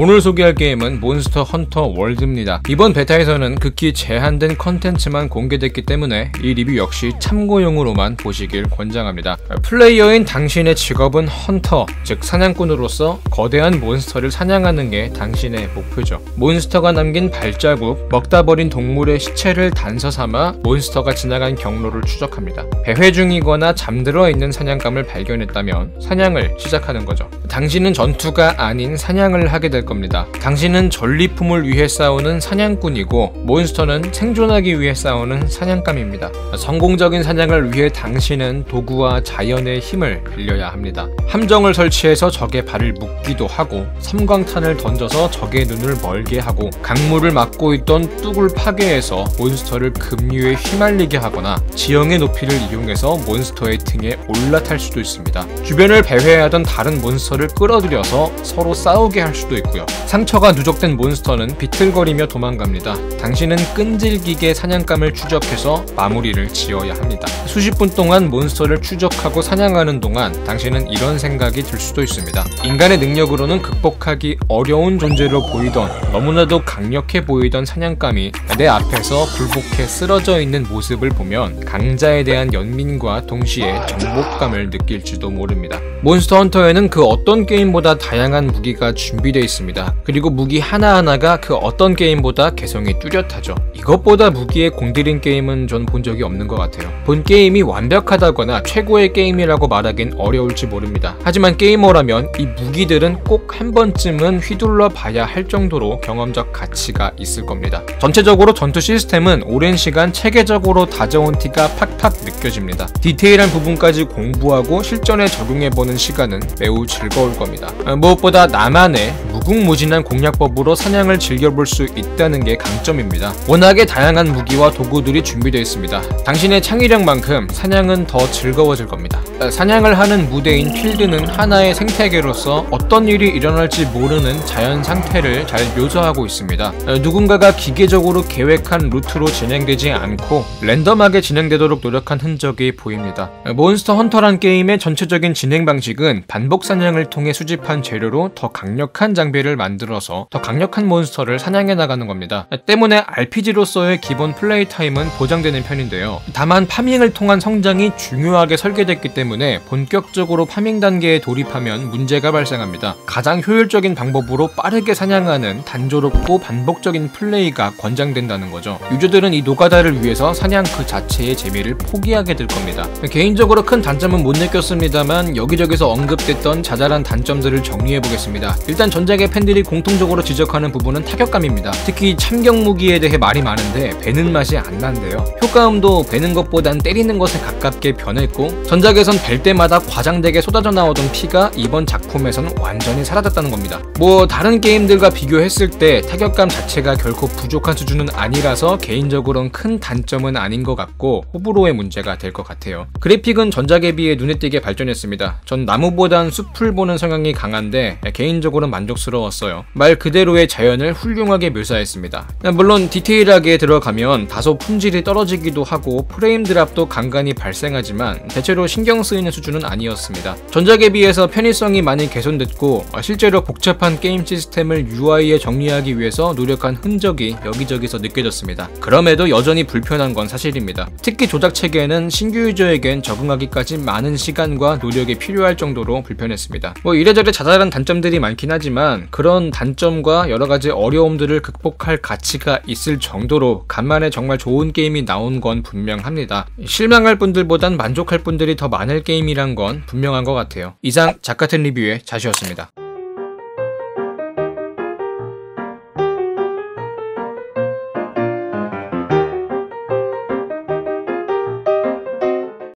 오늘 소개할 게임은 몬스터 헌터 월드입니다. 이번 베타에서는 극히 제한된 컨텐츠만 공개됐기 때문에 이 리뷰 역시 참고용으로만 보시길 권장합니다. 플레이어인 당신의 직업은 헌터, 즉 사냥꾼으로서 거대한 몬스터를 사냥하는 게 당신의 목표죠. 몬스터가 남긴 발자국, 먹다 버린 동물의 시체를 단서 삼아 몬스터가 지나간 경로를 추적합니다. 배회 중이거나 잠들어 있는 사냥감을 발견했다면 사냥을 시작하는 거죠. 당신은 전투가 아닌 사냥을 하게 될 겁니다. 당신은 전리품을 위해 싸우는 사냥꾼이고 몬스터는 생존하기 위해 싸우는 사냥감입니다. 성공적인 사냥을 위해 당신은 도구와 자연의 힘을 빌려야 합니다. 함정을 설치해서 적의 발을 묶기도 하고 섬광탄을 던져서 적의 눈을 멀게 하고 강물을 막고 있던 뚝을 파괴해서 몬스터를 급류에 휘말리게 하거나 지형의 높이를 이용해서 몬스터의 등에 올라탈 수도 있습니다. 주변을 배회하던 다른 몬스터를 끌어들여서 서로 싸우게 할 수도 있고요. 상처가 누적된 몬스터는 비틀거리며 도망갑니다. 당신은 끈질기게 사냥감을 추적해서 마무리를 지어야 합니다. 수십 분 동안 몬스터를 추적하고 사냥하는 동안 당신은 이런 생각이 들 수도 있습니다. 인간의 능력으로는 극복하기 어려운 존재로 보이던 너무나도 강력해 보이던 사냥감이 내 앞에서 불복해 쓰러져 있는 모습을 보면 강자에 대한 연민과 동시에 정복감을 느낄지도 모릅니다. 몬스터 헌터에는 그 어떤 게임보다 다양한 무기가 준비되어 있습니다. 그리고 무기 하나하나가 그 어떤 게임보다 개성이 뚜렷하죠. 이것보다 무기에 공들인 게임은 전 본 적이 없는 것 같아요. 본 게임이 완벽하다거나 최고의 게임이라고 말하긴 어려울지 모릅니다. 하지만 게이머라면 이 무기들은 꼭 한 번쯤은 휘둘러 봐야 할 정도로 경험적 가치가 있을 겁니다. 전체적으로 전투 시스템은 오랜 시간 체계적으로 다져온 티가 팍팍 느껴집니다. 디테일한 부분까지 공부하고 실전에 적용해보는 시간은 매우 즐거울 겁니다. 무엇보다 나만의 무 궁무진한 공략법으로 사냥을 즐겨볼 수 있다는 게 강점입니다. 워낙에 다양한 무기와 도구들이 준비되어 있습니다. 당신의 창의력만큼 사냥은 더 즐거워질 겁니다. 사냥을 하는 무대인 필드는 하나의 생태계로서 어떤 일이 일어날지 모르는 자연 상태를 잘 묘사하고 있습니다. 누군가가 기계적으로 계획한 루트로 진행되지 않고 랜덤하게 진행되도록 노력한 흔적이 보입니다. 몬스터 헌터란 게임의 전체적인 진행 방식은 반복 사냥을 통해 수집한 재료로 더 강력한 장비 를 만들어서 더 강력한 몬스터를 사냥해 나가는 겁니다. 때문에 RPG로서의 기본 플레이 타임은 보장되는 편인데요. 다만 파밍을 통한 성장이 중요하게 설계됐기 때문에 본격적으로 파밍 단계에 돌입하면 문제가 발생합니다. 가장 효율적인 방법으로 빠르게 사냥하는 단조롭고 반복적인 플레이가 권장된다는 거죠. 유저들은 이 노가다를 위해서 사냥 그 자체의 재미를 포기하게 될 겁니다. 개인적으로 큰 단점은 못 느꼈습니다만 여기저기서 언급됐던 자잘한 단점들을 정리해 보겠습니다. 일단 전작의 팬들이 공통적으로 지적하는 부분은 타격감입니다. 특히 참경 무기에 대해 말이 많은데 배는 맛이 안 난대요. 효과음도 배는 것보단 때리는 것에 가깝게 변했고 전작에선 벨 때마다 과장되게 쏟아져 나오던 피가 이번 작품에선 완전히 사라졌다는 겁니다. 뭐 다른 게임들과 비교했을 때 타격감 자체가 결코 부족한 수준은 아니라서 개인적으로는 큰 단점은 아닌 것 같고 호불호의 문제가 될 것 같아요. 그래픽은 전작에 비해 눈에 띄게 발전했습니다. 전 나무보단 숲을 보는 성향이 강한데 개인적으로는 만족 스러웠어요. 말 그대로의 자연을 훌륭하게 묘사했습니다. 물론 디테일하게 들어가면 다소 품질이 떨어지기도 하고 프레임 드랍도 간간히 발생하지만 대체로 신경 쓰이는 수준은 아니었습니다. 전작에 비해서 편의성이 많이 개선됐고 실제로 복잡한 게임 시스템을 UI에 정리하기 위해서 노력한 흔적이 여기저기서 느껴졌습니다. 그럼에도 여전히 불편한 건 사실입니다. 특히 조작 체계는 신규 유저에겐 적응하기까지 많은 시간과 노력이 필요할 정도로 불편했습니다. 뭐 이래저래 자잘한 단점들이 많긴 하지만 그런 단점과 여러 가지 어려움들을 극복할 가치가 있을 정도로 간만에 정말 좋은 게임이 나온 건 분명합니다. 실망할 분들보단 만족할 분들이 더 많을 게임이란 건 분명한 것 같아요. 이상 작가텐 리뷰의 자시였습니다.